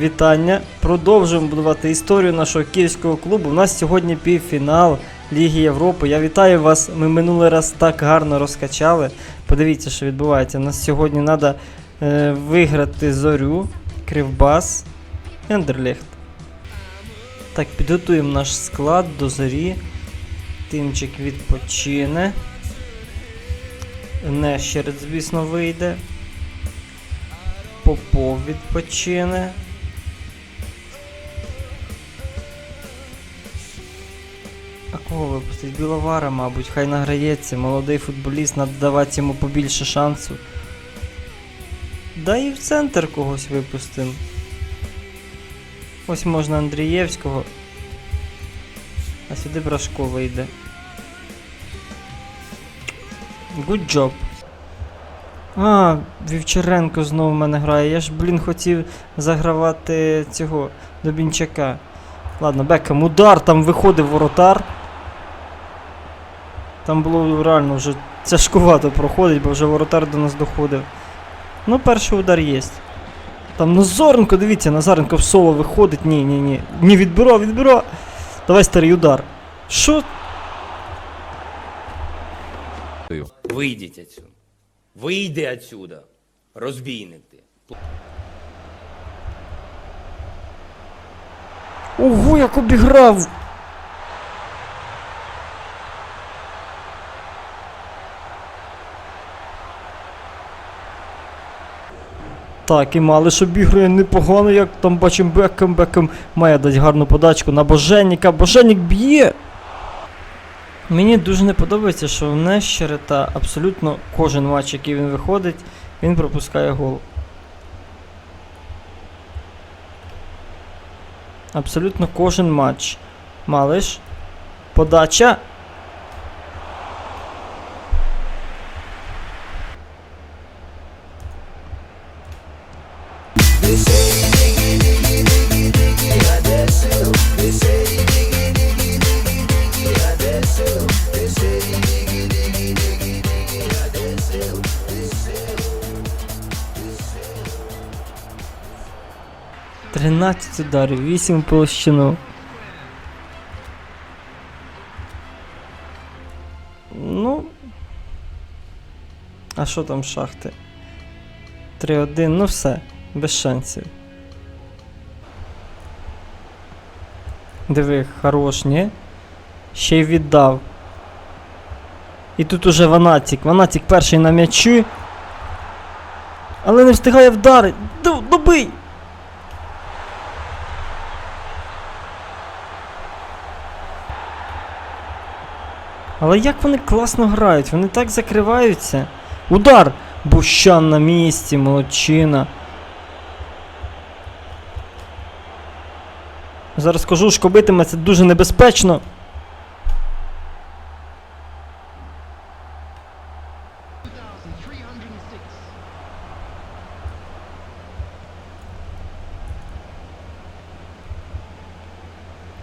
вітання. Продовжуємо будувати історію нашого київського клубу. У нас сьогодні півфінал Ліги Європи. Я вітаю вас. Ми минулий раз так гарно розкачали. Подивіться, що відбувається. У нас сьогодні треба е, виграти зорю, Кривбас, Ендерлехт. Так, підготуємо наш склад до зорі. Тимчик відпочине. Нещеред, звісно, вийде. Попов відпочине. Кого випустить? Біловара, мабуть, хай награється. Молодий футболіст, треба давати йому побільше шансу. Да і в центр когось випустимо. Ось можна Андрієвського. А сюди Брашко вийде. Good job. А, Вівчаренко знову в мене грає. Я ж, блін, хотів загравати цього Добінчака. Ладно, Бекем, удар, там виходив воротар. Там було реально вже тяжкувато проходить, бо вже воротар до нас доходив. Ну, перший удар є. Там Назаренко, дивіться, Назаренко в соло виходить. Ні, ні, ні. Ні, відбира, відбира. Давай старий удар. Що? Вийдіть отсюда. Вийди отсюда. Розбійник ти. Ого, як обіграв! Так, і Малиш обігрує непогано, як там бачимо Бекем, Бекем має дати гарну подачку на Боженніка. Боженнік б'є! Мені дуже не подобається, що в Нещерета абсолютно кожен матч, який він виходить, він пропускає гол. Абсолютно кожен матч. Малиш. Подача. Тринадцять ударів, 8 площину. Ну. А що там шахти? 3-1, ну все, без шансів. Диви, хорош, ні? Ще й віддав. І тут уже Ванатік. Ванатік перший на м'ячі. Але не встигає вдарити. Добий! Але як вони класно грають, вони так закриваються. Удар! Бущан на місці, молодчина. Зараз кожушко битиме, це дуже небезпечно.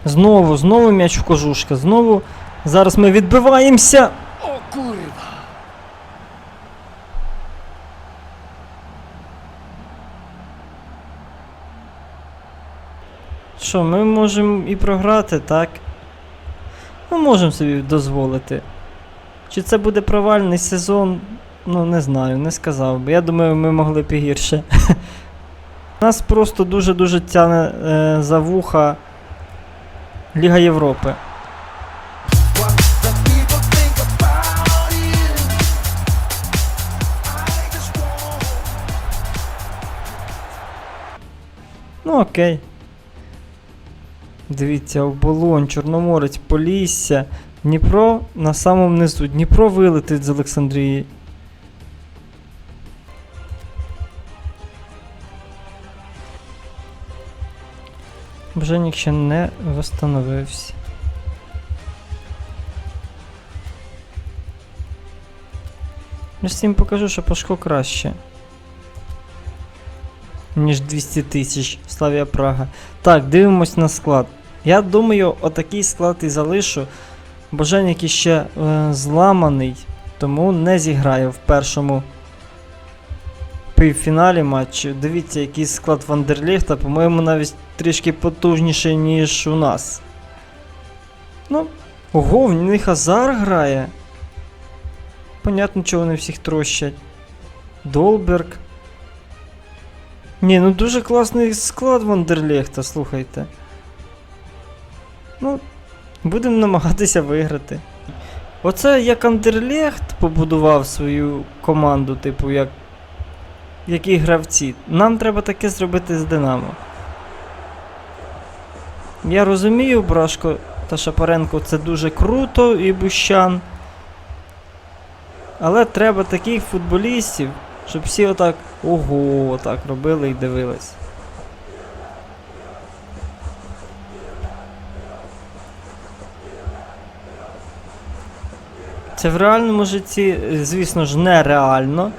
Знову, знову м'яч в кожушка, знову. Зараз ми відбиваємося. Що, ми можемо і програти, так? Ми можемо собі дозволити. Чи це буде провальний сезон? Ну, не знаю, не сказав би. Я думаю, ми могли б і гірше. Нас просто дуже-дуже тяне е, за вуха Ліга Європи. Ну окей. Дивіться, оболонь, Чорноморець, Полісся. Дніпро на самому низу. Дніпро вилетить з Олександрії. Бженік ще не восстановився. Я ж всім покажу, що Пашко краще. Ніж 200 тисяч. Славія Прага. Так, дивимось на склад. Я думаю, отакий склад і залишу. Боженік іще е, зламаний, тому не зіграє в першому півфіналі матчу. Дивіться, який склад Вандерліхта, по-моєму, навіть трішки потужніший, ніж у нас. Ну, ого, в них Азар грає. Понятно, чого вони всіх трощать. Долберг. Ні, ну дуже класний склад Вандерліхта, слухайте. Ну, будемо намагатися виграти. Оце як Андерлехт побудував свою команду, типу, як. Які гравці. Нам треба таке зробити з Динамо. Я розумію, Брашко та Шапаренко це дуже круто і Бущан. Але треба таких футболістів, щоб всі отак ого, отак робили і дивились. Це в реальному житті, е, звісно ж, нереально.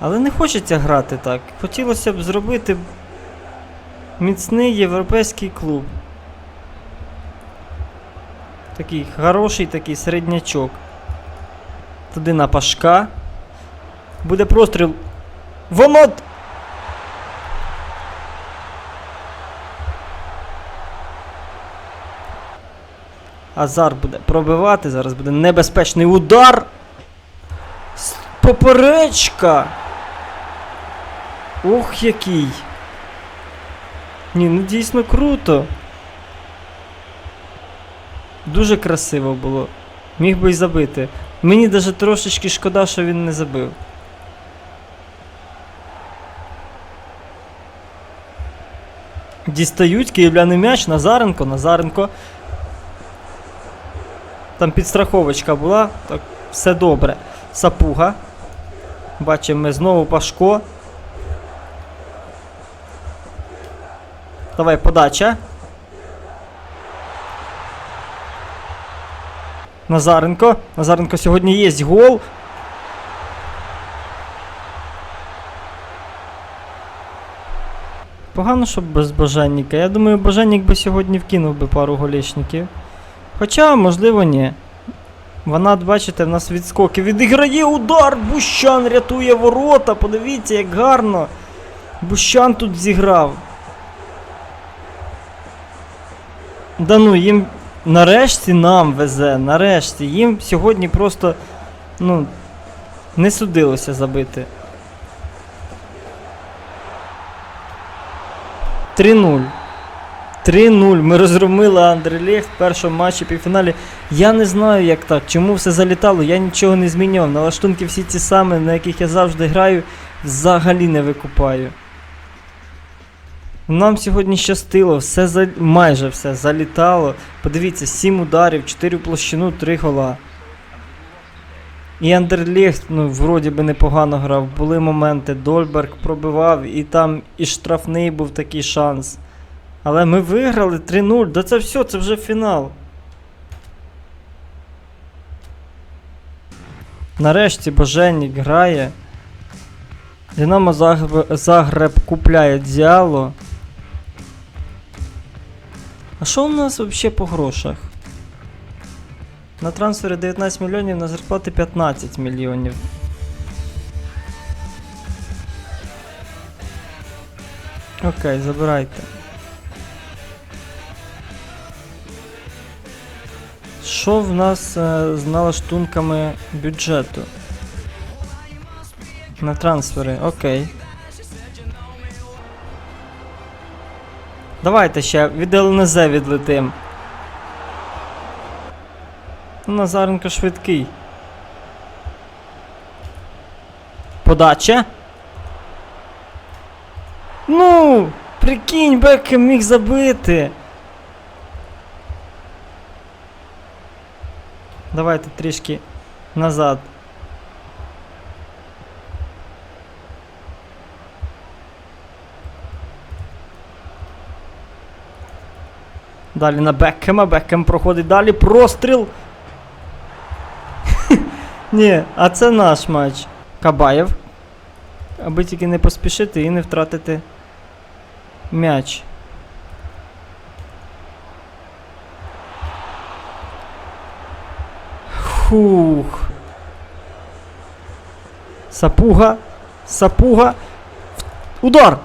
Але не хочеться грати так. Хотілося б зробити міцний європейський клуб. Такий хороший такий середнячок. Туди на Пашка. Буде простріл. Воно! Азар буде пробивати, зараз буде небезпечний удар. Поперечка! Ох, який! Ні, ну дійсно круто. Дуже красиво було. Міг би й забити. Мені навіть трошечки шкода, що він не забив. Дістають київляни м'яч, Назаренко, Назаренко. Там підстраховочка була, так все добре. Сапуга. Бачимо ми знову Пашко. Давай подача. Назаренко. Назаренко сьогодні є гол. Погано, щоб без Боженніка. Я думаю, Боженнік би сьогодні вкинув би пару голішників. Хоча, можливо, ні. Вона, бачите, в нас відскоки. Відіграє удар! Бущан рятує ворота. Подивіться, як гарно. Бущан тут зіграв. Да ну, їм нарешті нам везе, нарешті. Їм сьогодні просто, ну, не судилося забити. 3-0. 3-0. Ми розгромили Андерлех в першому матчі півфіналі. Я не знаю, як так, чому все залітало, я нічого не змінював. Налаштунки всі ті самі, на яких я завжди граю, взагалі не викупаю. Нам сьогодні щастило, все за... майже все залітало. Подивіться, 7 ударів, 4 в площину, 3 гола. І Андерлехт, ну, вроді би непогано грав. Були моменти, Дольберг пробивав, і там і штрафний був такий шанс. Але ми виграли 3-0. Да це все, це вже фінал. Нарешті Боженік грає. Динамо Загреб, Загреб купляє Діало. А що у нас взагалі по грошах? На трансфери 19 мільйонів, на зарплати 15 мільйонів. Окей, забирайте. Що в нас е, з налаштунками бюджету? На трансфери, окей. Давайте ще від ЛНЗ відлетим. Назаренко швидкий. Подача. Ну, прикинь, Бекхем міг забити. Давайте трішки назад. Далі на Бекхема, Бекхем проходить далі, простріл. Ні, а це наш матч. Кабаєв. Аби тільки не поспішити і не втратити м'яч. Фух. Сапуга. Сапуга. Удар!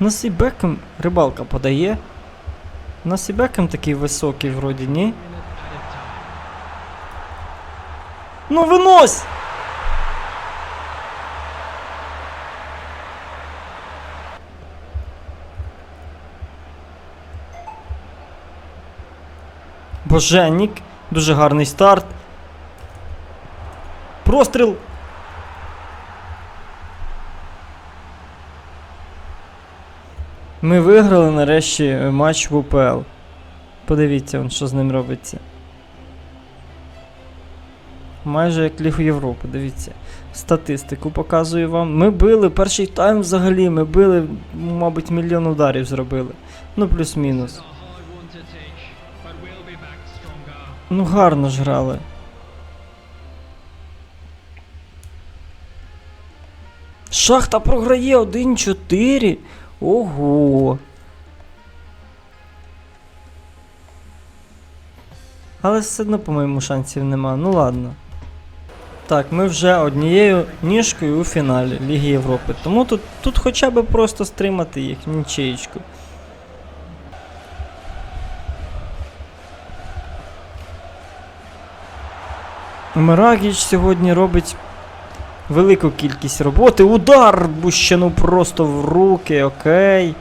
Нас і рибалка подає. Нас і Бекем такий високий вроді, ні? Ну винось! Боженник. Дуже гарний старт. Простріл. Ми виграли нарешті матч в УПЛ. Подивіться, он, що з ним робиться. Майже як Лігу Європи, дивіться. Статистику показую вам. Ми били перший тайм взагалі, ми били, мабуть, мільйон ударів зробили. Ну, плюс-мінус. Ну, гарно ж грали. Шахта програє 1-4. Ого. Але все одно, по-моєму, шансів нема. Ну ладно. Так, ми вже однією ніжкою у фіналі Ліги Європи. Тому тут, тут хоча б просто стримати їх нічиєчку. Мирагіч сьогодні робить велику кількість роботи. Удар Бущану просто в руки, окей.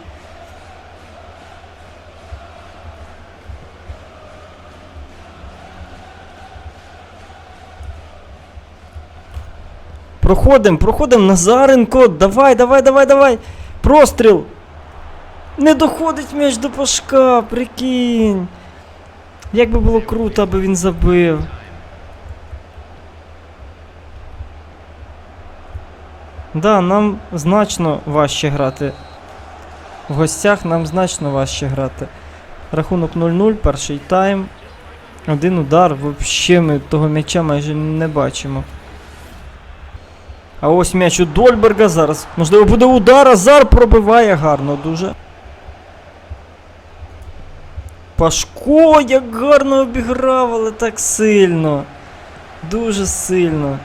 Проходим, проходим, Назаренко. Давай, давай, давай, давай. Простріл. Не доходить м'яч до Пашка, прикинь. Як би було круто, аби він забив. Да, нам значно важче грати. В гостях нам значно важче грати. Рахунок 0-0, перший тайм. Один удар, взагалі ми того м'яча майже не бачимо. А ось м'яч у Дольберга зараз. Можливо, буде удар, Азар пробиває гарно дуже. Пашко як гарно обіграв, але так сильно. Дуже сильно.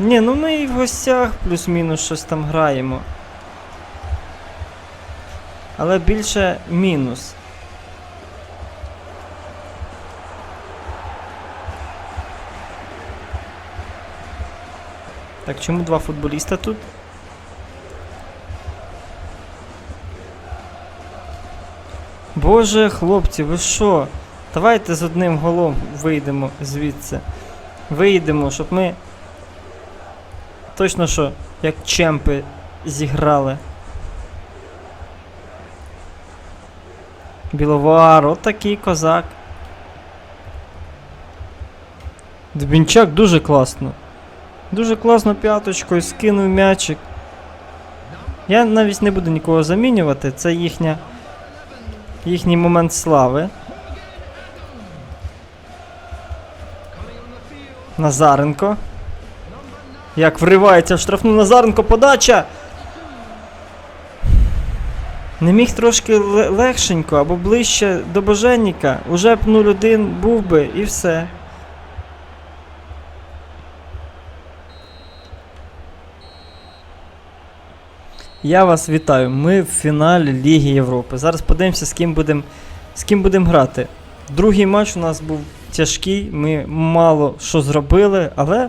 Ні, ну ми і в гостях плюс-мінус щось там граємо. Але більше мінус. Так, чому два футболіста тут? Боже, хлопці, ви що? Давайте з одним голом вийдемо звідси. Вийдемо, щоб ми Точно що, як чемпи зіграли. Біловар, от такий козак. Дбінчак дуже класно. Дуже класно п'яточкою скинув м'ячик. Я навіть не буду нікого замінювати, це їхня. Їхній момент слави. Назаренко. Як вривається в штрафну Назаренко, подача. Не міг трошки легшенько або ближче до Боженніка. Уже б 0-1 був би і все. Я вас вітаю. Ми в фіналі Ліги Європи. Зараз подивимося, з ким будемо з грати. Другий матч у нас був тяжкий, ми мало що зробили, але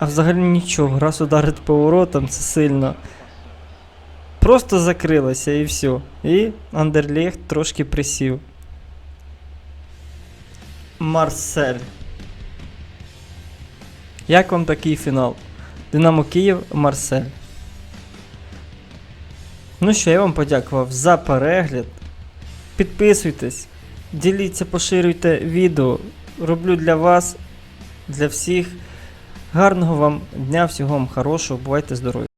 а взагалі нічого, раз ударить по воротам, це сильно. Просто закрилося і все. І Андерлехт трошки присів. Марсель. Як вам такий фінал? Динамо Київ, Марсель. Ну що, я вам подякував за перегляд. Підписуйтесь, діліться, поширюйте відео. Роблю для вас, для всіх. Гарного вам дня, всього вам хорошого, бувайте здорові!